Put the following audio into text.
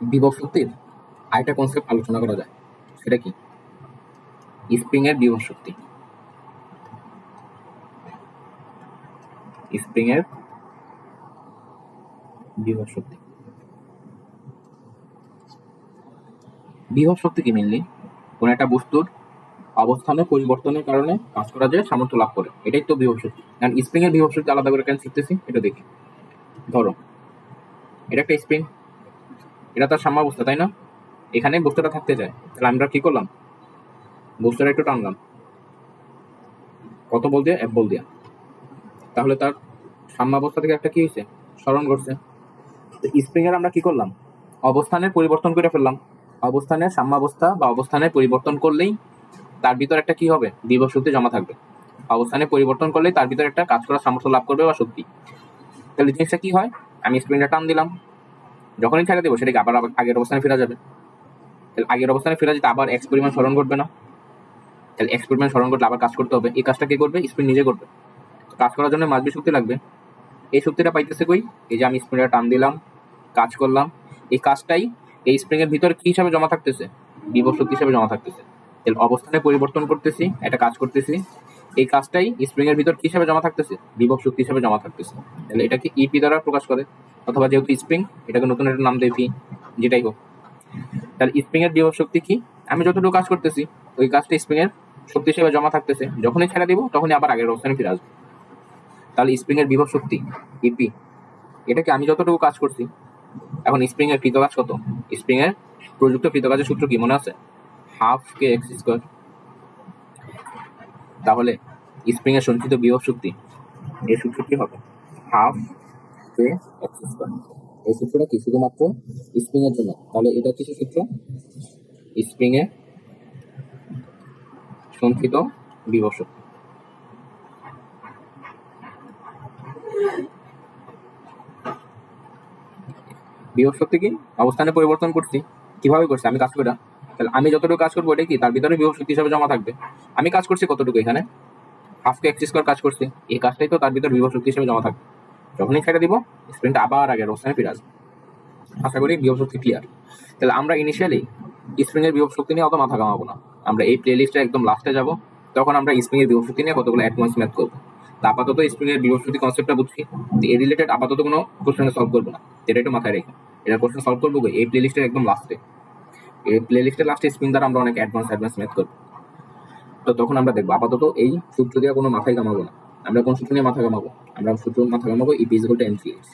বিভব শক্তির আরেকটা কনসেপ্ট আলোচনা করা যায়, সেটা কি? স্প্রিং এর বিভব শক্তি। স্প্রিং এর বিভব শক্তি। বিভব শক্তি কি মেনলি কোন একটা বস্তুর অবস্থানের পরিবর্তনের কারণে কাজ করা যায়, সামর্থ্য লাভ করে। এটাই তো বিভব শক্তি। কারণ স্প্রিং এর বিভব শক্তি আলাদা করে কেন শিখতেছি? এটা দেখি। ধরো, এটা একটা স্প্রিং এটা তার সাম্যাবস্থা তাই না? এখানে বস্তুটা থাকতে যায় তাহলে আমরা কি করলাম? বস্তুটা একটু টানলাম। কত বল দিয়ে? এক বল দিয়া। তাহলে তার সাম্যাবস্থা থেকে একটা কি হয়েছে? স্মরণ করছে স্প্রিং এর আমরা কি করলাম? অবস্থানের পরিবর্তন করে ফেললাম। অবস্থানের সাম্যাবস্থা বা অবস্থানের পরিবর্তন করলেই তার ভিতর একটা কি হবে? বিভব শক্তি জমা থাকবে। অবস্থানে পরিবর্তন করলেই তার ভিতর একটা কাজ করার সামর্থ্য লাভ করবে বা শক্তি। তাহলে জিনিসটা কি হয়? আমি স্প্রিংটা টান দিলাম। যখনই ছেড়ে দেবো, সেটাকে আবার আগের অবস্থানে ফেরা যাবে। তাহলে আগের অবস্থানে ফেরা যেতে আবার এক্স পরিমাণ স্মরণ করবে না। তাহলে এক্স পরিমাণ স্মরণ করলে আবার কাজ করতে হবে। এই কাজটা কে করবে? স্প্রিং নিজে করবে। কাজ করার জন্য মাঝবি শক্তি লাগবে। এই শক্তিটা পাইতেছে কই? এই যে আমি স্প্রিংটা টান দিলাম, কাজ করলাম। এই কাজটাই এই স্প্রিং এর ভিতর কি হিসাবে জমা থাকতেছে? বিভব শক্তি হিসাবে জমা থাকতেছে। তাহলে অবস্থানে পরিবর্তন করতেছি, একটা কাজ করতেছি। এই কাজটাই স্প্রিং এর ভিতর কি হিসাবে জমা থাকতেছে? বিভব শক্তি হিসাবে জমা থাকতেছে। তাহলে এটাকে ইপি দ্বারা প্রকাশ করে। অথবা যেহেতু স্প্রিং এটাকে নতুন একটা নাম দেয় ভি যেটাই হোক। তাহলে স্প্রিং এর বিভব শক্তি কি? আমি যতটুকু কাজ করতেছি, ওই কাজটা স্প্রিং এর শক্তি হিসেবে জমা থাকতেছে। যখনই ছেড়ে দিব, তখনই আবার আগের অবস্থানে ফিরে আসবে। তাহলে স্প্রিং এর বিভব শক্তি ইপি এটাকে আমি যতটুকু কাজ করছি, এখন স্প্রিং এর কৃত কাজ কত? স্প্রিং এর প্রযুক্ত কৃত কাজের সূত্র কি মনে আছে? হাফ কে এক্স স্কোয়ার তাহলে স্প্রিং এর সঞ্চিত বিভব শক্তি, এই সূত্র কি হবে হাফ কে এক্স স্কোয়ার এই সূত্রটা কি? শুধুমাত্র স্প্রিং এর জন্য। তাহলে এটা কিছু সূত্র? স্প্রিং এ সঞ্চিত বিভব শক্তি। বিভব শক্তি কি? অবস্থানে পরিবর্তন করছি। কীভাবে করছি? আমি কাজ করে তাহলে আমি যতটুকু কাজ করব এটা কি? তার ভিতরে বিভব শক্তি হিসাবে জমা থাকবে। আমি কাজ করছি কতটুকু এখানে? হাফকে স্কোয়ার কাজ করছি। এই কাজটাই তো তার ভিতর বিভব শক্তি হিসেবে জমা থাকবে। যখনই ছেড়ে দিব স্প্রিনটা আবার আগের অবস্থানে ফিরে আসবে। আশা করি বিভব শক্তি ক্লিয়ার তাহলে আমরা ইনিশিয়ালি স্প্রিং এর বিভব শক্তি নিয়ে অত মাথা কামাবো না। আমরা এই প্লে লিস্টে একদম লাস্টে যাব। তখন আমরা স্প্রিং এর বিভব শক্তি নিয়ে কতগুলো অ্যাডভান্স ম্যাথ করব। আপাতত স্প্রিং এর বিভব শক্তি কনসেপ্টটা বুঝছি। এই রিলেটেড আপাতত কোনো কোশ্চেন সলভ করব না। এটা একটু মাথায় রেখে। এটা কোশ্চেন সলভ করব এই প্লে লিস্টের একদম লাস্টে এই প্লে লিস্টের লাস্টে স্পিন দ্বারা আমরা অনেক অ্যাডভান্স অ্যাডভান্স ম্যাথ করব। তো তখন আমরা দেখব, আপাতত এই সূত্র দিয়ে কোনো মাথায় কামাবো না। আমরা কোন সূত্র নিয়ে মাথা কামাবো আমরা সূত্র মাথা কামাবো ইপিজ পিজিক্যাল এমসিএইচ